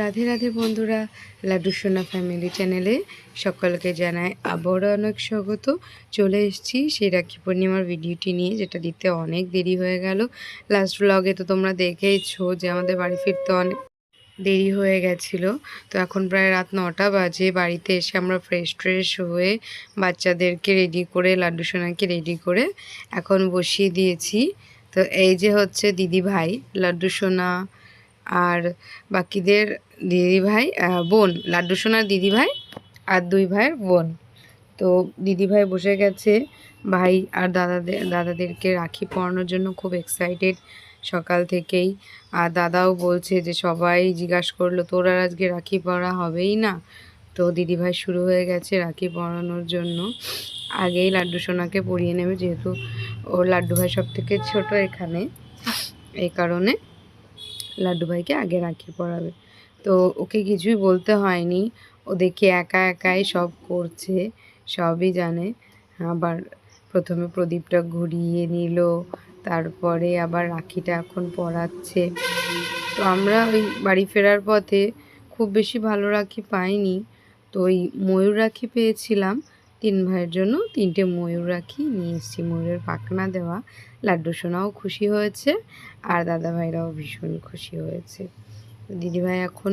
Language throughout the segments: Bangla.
রাধে রাধে বন্ধুরা, লাড্ডু সোনা ফ্যামিলি চ্যানেলে সকলকে জানাই আবারও অনেক স্বাগত। চলে এসেছি সেই রাখি পূর্ণিমার ভিডিওটি নিয়ে, যেটা দিতে অনেক দেরি হয়ে গেল। লাস্ট ব্লগে তো তোমরা দেখেইছো যে আমাদের বাড়ি ফিরতে অনেক দেরি হয়ে গেছিল। তো এখন প্রায় রাত নটা বাজে, বাড়িতে এসে আমরা ফ্রেশ ট্রেশ হয়ে বাচ্চাদেরকে রেডি করে, লাড্ডু সোনাকে রেডি করে এখন বসিয়ে দিয়েছি। তো এই যে হচ্ছে দিদি ভাই লাড্ডু সোনা আর বাকিদের দিদি ভাই বোন, লাড্ডু সোনার দিদি ভাই আর দুই ভাইয়ের বোন। তো দিদি ভাই বসে গেছে, ভাই আর দাদাদের দাদাদেরকে রাখি পরানোর জন্য খুব এক্সাইটেড সকাল থেকেই। আর দাদাও বলছে যে, সবাই জিজ্ঞাসা করল, তোর আর আজকে রাখি পরা হবেই না? তো দিদি ভাই শুরু হয়ে গেছে রাখি পরানোর জন্য। আগেই লাড্ডু সোনাকে পরিয়ে নেবে, যেহেতু ওর লাড্ডু ভাই সব থেকে ছোটো এখানে, এই কারণে। লাড্ডু ভাইকে আগে রাখি পরাবে তো ওকে কিছুই বলতে হয়নি। ও দেখি একা একাই সব করছে, সবই জানে। আবার প্রথমে প্রদীপটা ঘুরিয়ে নিল, তারপরে আবার রাখিটা এখন পড়াচ্ছে তো আমরা ওই বাড়ি ফেরার পথে খুব বেশি ভালো রাখি পাইনি। তো ওই ময়ূর রাখি পেয়েছিলাম। তিন ভাইয়ের জন্য তিনটে ময়ূর রাখি, নিয়ে এসেছি ময়ূরের পাখনা দেওয়া। লাড্ডু সোনাও খুশি হয়েছে আর দাদা ভাইরাও ভীষণ খুশি হয়েছে। দিদিভাই এখন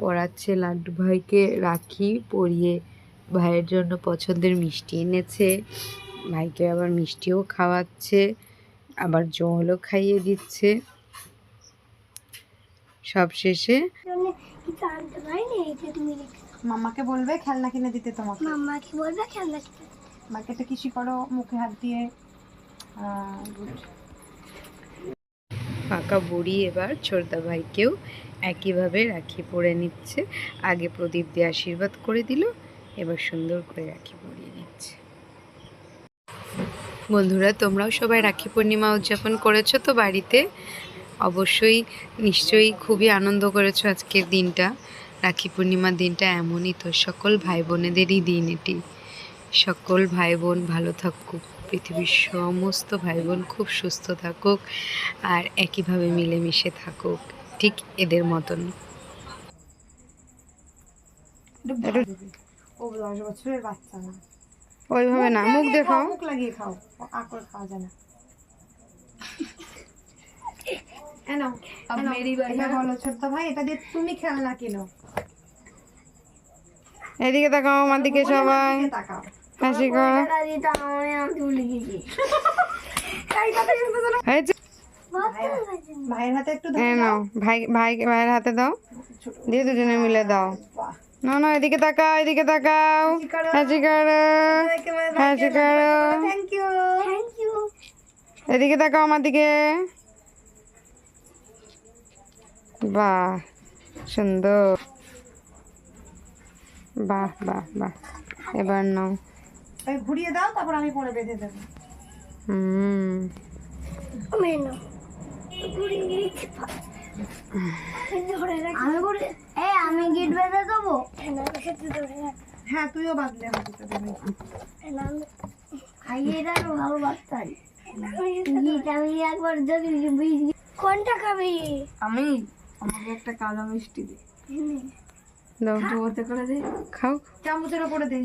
পড়াচ্ছে লাড্ডু ভাইকে রাখি পরিয়ে ভাইয়ের জন্য পছন্দের মিষ্টি এনেছে। ভাইকে আবার মিষ্টিও খাওয়াচ্ছে, আবার জলও খাইয়ে দিচ্ছে। সব শেষে মামাকে বলবে খেলনা কিনে দিতে তোমাকে? মাম্মা কি বলবে খেলনা কিনতে? মাকে কিসি করো? মুখে হাত দিয়ে. পাকা বুড়ি এবার ছোটদা ভাইকেও একইভাবে রাখি পরে নিচ্ছে। আগে প্রদীপ দিয়ে আশীর্বাদ করে দিল এবার সুন্দর করে রাখি পরিয়ে নিচ্ছে। বন্ধুরা তোমরাও সবাই রাখি পূর্ণিমা উদযাপন করেছ তো বাড়িতে? অবশ্যই নিশ্চয়ই খুবই আনন্দ করেছ আজকের দিনটা। রাখি পূর্ণিমার দিনটা এমনই তো সকল ভাই বোনেদেরই দিন এটি। সকল ভাই বোন ভালো থাকুক পৃথিবীর সমস্ত ভাই বোন খুব সুস্থ থাকুক আর একইভাবে মিলেমিশে থাকুক ঠিক এদের মতন। ওইভাবে না মুখ দেখাও। মুখ লাগিয়ে খাও খাওয়া যায় না। ভাই এটা দিয়ে তুমি খেলনা কিনো। এদিকে তাকাও আমার দিকে সবাই। হাসি করো। ভাইয়ের হাতে একটু এই নাও ভাই ভাই ভাইয়ের হাতে দাও। দিয়ে দুজনে মিলে দাও। না না এদিকে তাকাও এদিকে তাকাও। হাসি করো। হাসি করো। এদিকে তাকাও আমার দিকে। বাহ সুন্দর। বাহ বাহ বাহ। এবার নাও। ওই ঘুরিয়ে দাও তারপর আমি পরে বেঁধে দেবো। হুম। মেনো ঘুরিয়ে আমি করে এই আমি গিট বেঁধে দেবো? হ্যাঁ তুইও বাঁধলে হবে তো দেবে। খাইয়ে ভালো বাচ্চাই গিট আমি একবার যদি কোনটা খাবি? আমি আমাকে একটা কালো মিষ্টি দে। দাও। করে দে। খাও। চামচের দে।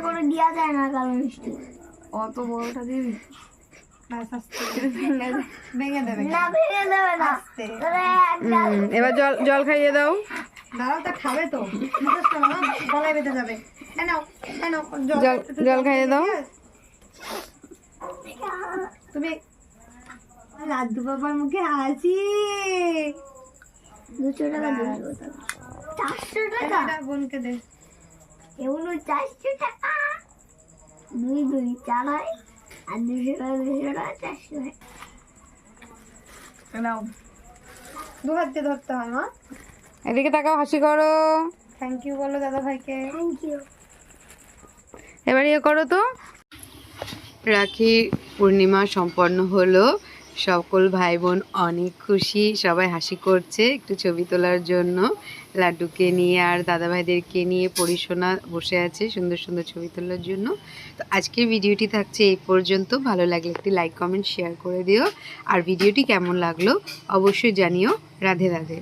করে দেওয়া যায় না কালো মিষ্টি। অত বড়টা দিবি? এবার জল জল খাইয়ে দাও। দাঁড়াও তা খাবে তো। মুখে গলায় বেঁধে যাবে। জল জল খাইয়ে দাও। তুমি লাড্ডু বাবার মুখে হাসি। দুশো টাকা দুশো টাকা চারশো টাকা? বোনকে দে। এগুলো চারশো টাকা? দুই দুই চার হয় আর দুশো টাকা দুশো টাকা চারশো হয়। নাও। দু হাত দিয়ে ধরতে হয় মা। এদিকে তাকাও হাসি করো। থ্যাংক ইউ বলো দাদা ভাইকে। থ্যাংক ইউ এবার ইয়ে করো তো। রাখি পূর্ণিমা সম্পন্ন হলো। সকল ভাই বোন অনেক খুশি, সবাই হাসি করছে একটু ছবি তোলার জন্য। লাড্ডুকে নিয়ে আর দাদা ভাইদেরকে নিয়ে পরিশোনা বসে আছে সুন্দর সুন্দর ছবি তোলার জন্য। তো আজকের ভিডিওটি থাকছে এই পর্যন্ত। ভালো লাগলে একটি লাইক কমেন্ট শেয়ার করে দিও। আর ভিডিওটি কেমন লাগল অবশ্যই জানিও। রাধে রাধে।